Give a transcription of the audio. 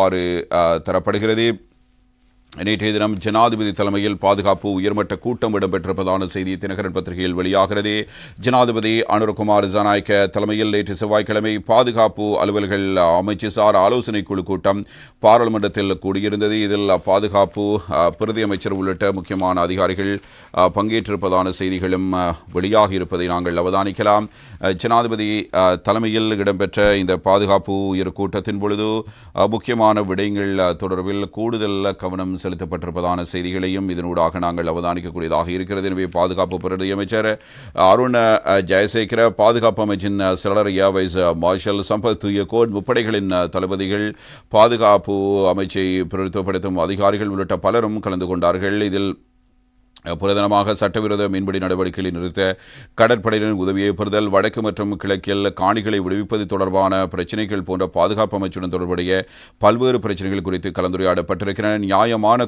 ஆறு தரப்படுகிறது. நேற்றைய தினம் ஜனாதிபதி தலைமையில் பாதுகாப்பு உயர்மட்ட கூட்டம் இடம்பெற்றிருப்பதான செய்தி தினகரன் பத்திரிகையில் வெளியாகிறது. ஜனாதிபதி அனுரகுமார் ஜனாய்க்க தலைமையில் நேற்று செவ்வாய்க்கிழமை பாதுகாப்பு அலுவல்கள் அமைச்சு சார் ஆலோசனை குழு கூட்டம் பாராளுமன்றத்தில் கூடியிருந்தது. இதில் பாதுகாப்பு பிரதி அமைச்சர் உள்ளிட்ட முக்கியமான அதிகாரிகள் பங்கேற்றிருப்பதான செய்திகளும் வெளியாகி இருப்பதை நாங்கள் அவதானிக்கலாம். ஜனாதிபதி தலைமையில் இடம்பெற்ற இந்த பாதுகாப்பு உயர் கூட்டத்தின் பொழுது முக்கியமான விடயங்கள் தொடர்பில் கூடுதல் கவனம் செலுத்தப்பட்டிருப்பதான செய்திகளையும் இதனூடாக நாங்கள் அவதானிக்கக்கூடியதாக இருக்கிறது. எனவே பாதுகாப்பு பிரதியமைச்சர் அருண் ஜெயசேகர பாதுகாப்பு அமைச்சின் சிலர் செயலர் மார்ஷல் சம்பத் துயக்கோட் முப்படைகளின் தளபதிகள் பாதுகாப்பு அமைச்சை பிரதித்துவப்படுத்தும் அதிகாரிகள் உள்ளிட்ட பலரும் கலந்து கொண்டார்கள். இதில் பிரதானமாக சட்டவிரோத மீன்பிடி நடவடிக்கைகளை நிறுத்த கடற்படையினரின் உதவியை பெறுதல் வடக்கு மற்றும் கிழக்கில் காணிகளை விடுவிப்பது தொடர்பான பிரச்சினைகள் போன்ற பாதுகாப்பு அமைச்சுடன் தொடர்புடைய பல்வேறு பிரச்சனைகள் குறித்து கலந்துரையாடப்பட்டிருக்கின்றன. நியாயமான